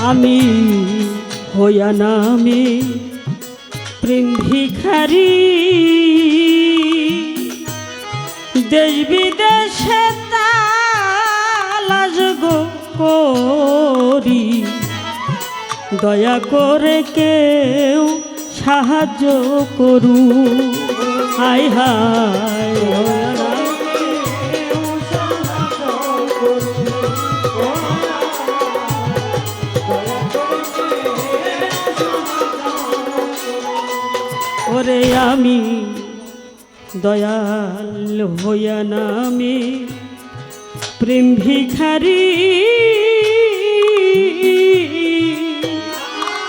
আমি হইয়া নামে প্রেম ভিখারি দেশ বিদেশে তালাজ করি। দয়া করে কেউ সাহায্য করু হাই হাই আমি দয়াল হইয়া নামে প্রেম ভিখারি।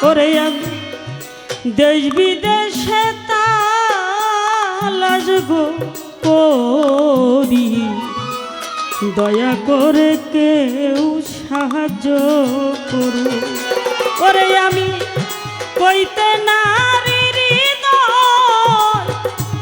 আমি দেশ বিদেশে তালাজ করি। দয়া করে কেউ সাহায্য করু ওরে আমি কইতে নারীর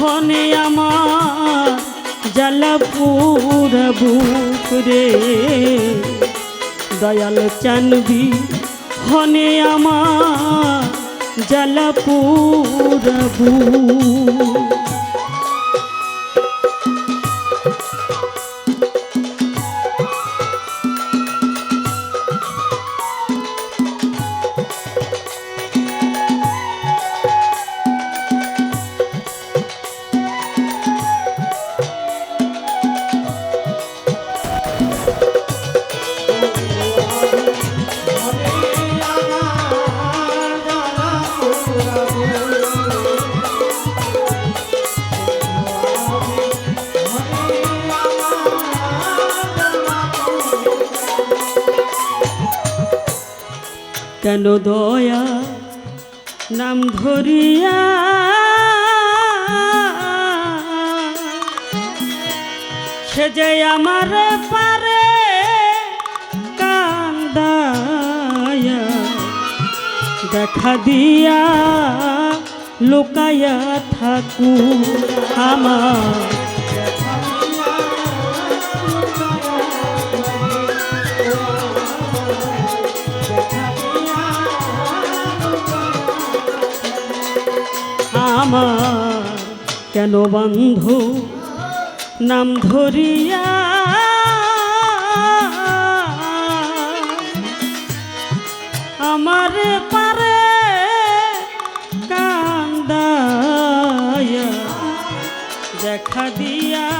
হনে আমার জলপুর বুক রে। দয়াল চানবি হনে আমার জলপুর বুক। কেন দয়া? নাম ধরিয়া সে যে আমার পারে কান্দায়া দেখা দিয়া লুকায়া থাকু আমার আমার কেন বন্ধু? নাম ধরিয়া আমার পারে কান্দায়া দেখা দিয়া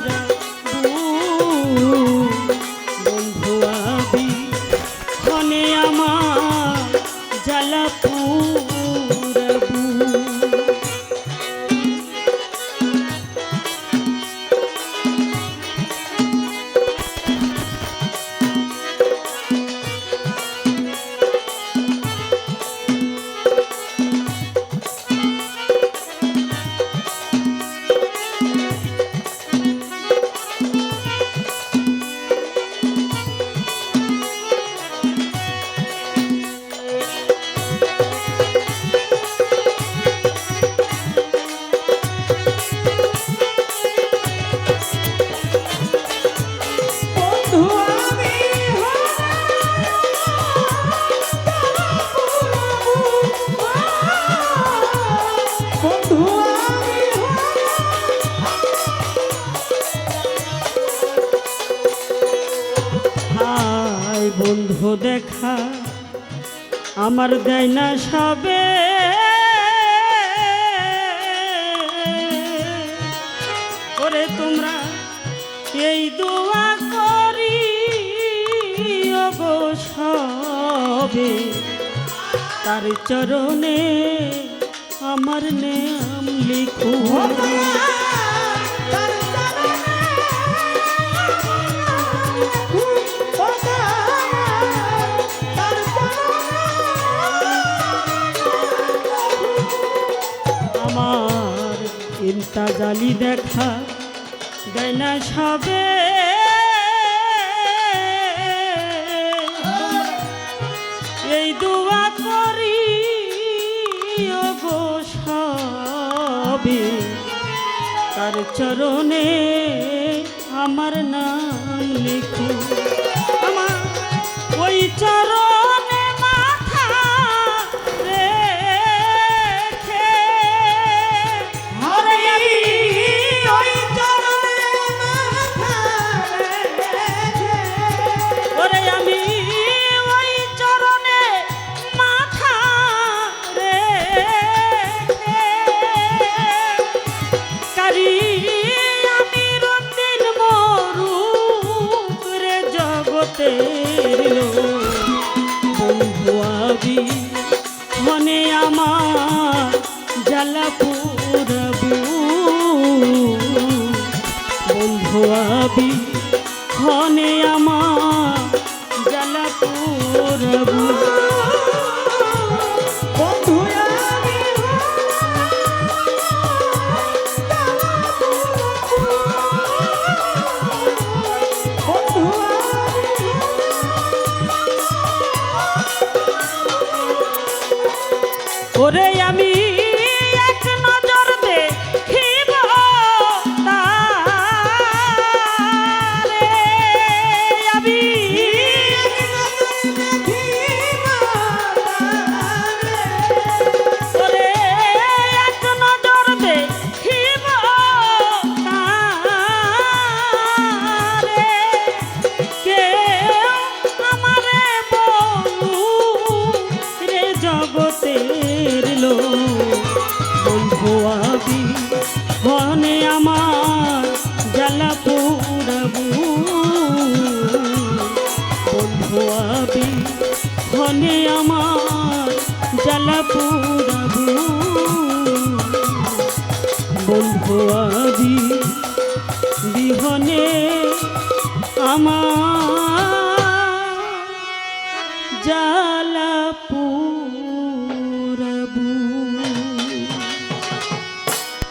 লোক বন্ধু দেখা, আমার দেয় না সবে। ওরে তোমরা এই দোয়া করি গো সবে। তার চরণে আমার নাম লিখো। ইন্তাজালি দেখা দেয় না সবে। এই দুয়া করি গো সবে। তার চরণে আমার নাম লিখো। আমার ওই চরণে you. ওরে আমি বন্ধু আবি